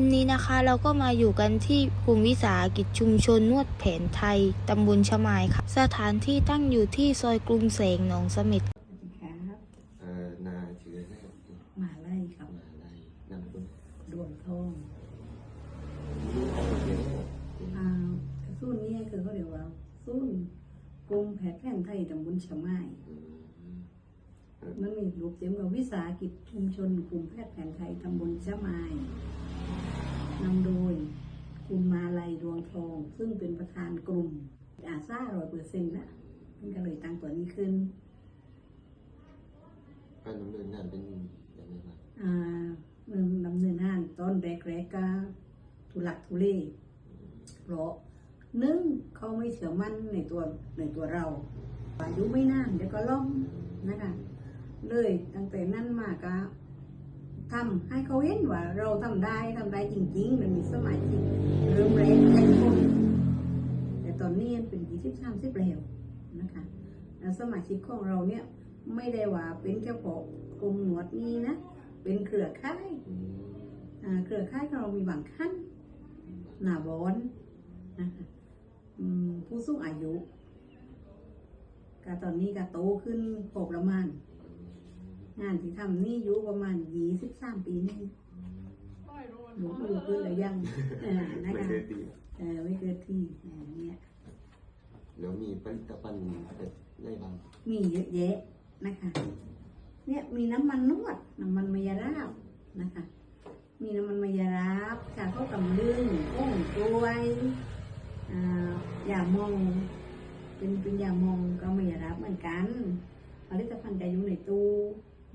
วันนี้นะคะเราก็มาอยู่กันที่กลุ่มวิสาหกิจชุมชนนวดแผนไทย ตำบลชมายค่ะ สถานที่ตั้งอยู่ที่ซอยกรุงเสงหนองสม็ดครับเอ่อนาชื่ออะไรครับหมาไล่ครับมาอะไรนามสกุลดวงทองเดี๋ยวอ่าสู้นี้คือเขาเรียกว่าสู้กรมแพทย์แผนไทยตำบลชม้อืมมันมีรูปเต็มกับวิสาหกิจชุมชนกลุ่มแพทย์แผนไทยตำบลชะไม้ นำโดยคุณมาลัยดวงทอง ซึ่งเป็นประธานกลุ่มอาซาร้อยเปอร์เซ็นต์นะมันก็เลยตั้งตัวนี้ขึ้นการดำเนินงานเป็นอย่างไรบ้างอ่าเริ่มดำเนินงานตอนแรกๆก็ทุลักทุเลเพราะหนึ่งเขาไม่เชื่อมั่นในตัวในตัวเราอายุไม่นานเดี๋ยวก็ล่มนะคะเลยตั้งแต่นั้นมาก็ ทำให้เขาเห็นว่าเราทำได้ทำได้จริงๆมันมีสมัยที่เริ่มแรกแค่คนแต่ตอนนี้เป็นยี่สิบสามสิบแล้วนะคะแล้วสมาชิกของเราเนี่ยไม่ได้ว่าเป็นแค่พอกลุ่มหนวดนี้นะ เป็นเครือข่ายอือ่าเครือข่ายของเรามีบางขั้นหน้าบอนนะคะผู้สูงอายุก็ตอนนี้ก็โตขึ้นพอประมาณ งานที่ทำนี่อยู่ประมาณยี่สิบสามปีนี่หนูอยู่ขึ้นแล้วยังเอ่านะไม่คะเคยตีเออไม่เกิดที่อ่าเนี่ย แล้วมีผลิตภัณฑ์แบบไหนบ้างมีเยอะแยะนะคะ เนี่ยมีน้ำมันนวด น้ำมันมายาราบนะคะ มีน้ำมันมายาราบชาเข้าวกำลึงก้งกล้วยอ่ายามอง เป็นเป็นยามองก็มายาราบเหมือนกันผลิตภัณฑ์จะอยู่ในตู้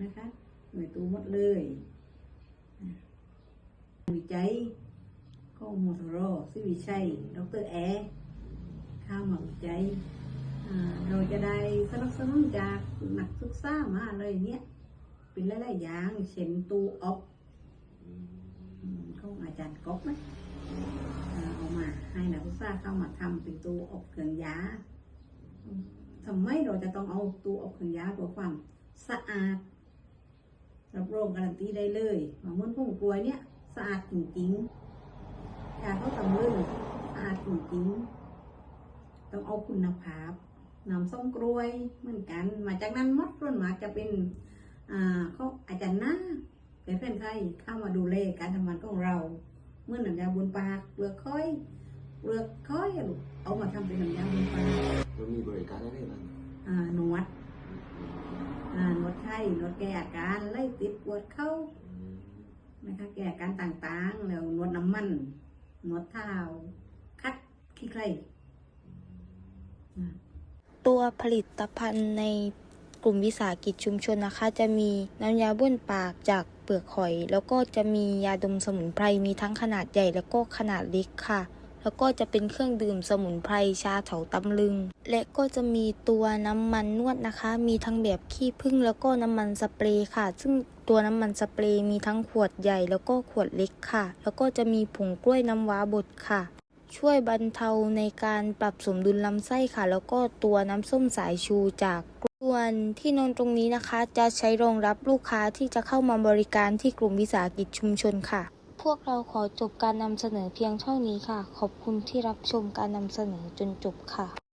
นะคะอยู่ในตู้หมดเลยวิจัยขอมอทรซิวิชัยดรแอร์ข้ามาวิจัยอ่เราจะได้สนับสนุนจากนักศึกษามาอะไรเนี้ยเป็นหลายๆอย่างเช่นตูออกอืมอืมของอาจารย์ก๊อกนะเอามาให้นักศึกษาเข้ามาทำเป็นตูออกเครื่องยาอืมทำไมเราจะต้องเอาตูออกเครื่องยาเพื่อความสะอาด รับรองการันตีได้เลยว่าเหมือนผงกลวยเนี่ยสะอาดจริงๆยาเขาทำเรื่องสะอาดจริงๆต้องเอาคุณภาพนำส้มกล้วยเหมือนกัน มาจากนั้นหมดส่วนมากจะเป็นอ่าเขาอาจารย์หน้าเป็นเพื่อนไทยเข้ามาดูแลการทำงานของเรา เมื่อหนังยาบนปากเปลือกค้อยเปลือกค้อยอะลูกเอามาทำเป็นหนังยาบนปากแล้วมีบริการอะไรบ้างอ่าหนวดอ่า หนวดไข้หนวดแก้อาการไล่ติดปวดเข้านะคะแก้อาการต่างๆ แล้วหนวดน้ำมันหนวดเท้า คัดขี้ใคร่ตัวผลิตภัณฑ์ในกลุ่มวิสาหกิจชุมชนนะคะ จะมีน้ำยาบ้วนปากจากเปลือกหอย แล้วก็จะมียาดมสมุนไพรมีทั้งขนาดใหญ่แล้วก็ขนาดเล็กค่ะ แล้วก็จะเป็นเครื่องดื่มสมุนไพรชาเถาตำลึง และก็จะมีตัวน้ำมันนวดนะคะ มีทั้งแบบขี้ผึ้งแล้วก็น้ำมันสเปรย์ค่ะ ซึ่งตัวน้ำมันสเปรย์มีทั้งขวดใหญ่แล้วก็ขวดเล็กค่ะ แล้วก็จะมีผงกล้วยน้ำว้าบดค่ะ ช่วยบรรเทาในการปรับสมดุลลำไส้ค่ะ แล้วก็ตัวน้ำส้มสายชูจากส่วนที่นอนตรงนี้นะคะจะใช้รองรับลูกค้าที่จะเข้ามาบริการที่กลุ่มวิสาหกิจชุมชนค่ะ พวกเราขอจบการนำเสนอเพียงเท่านี้ค่ะ ขอบคุณที่รับชมการนำเสนอจนจบค่ะ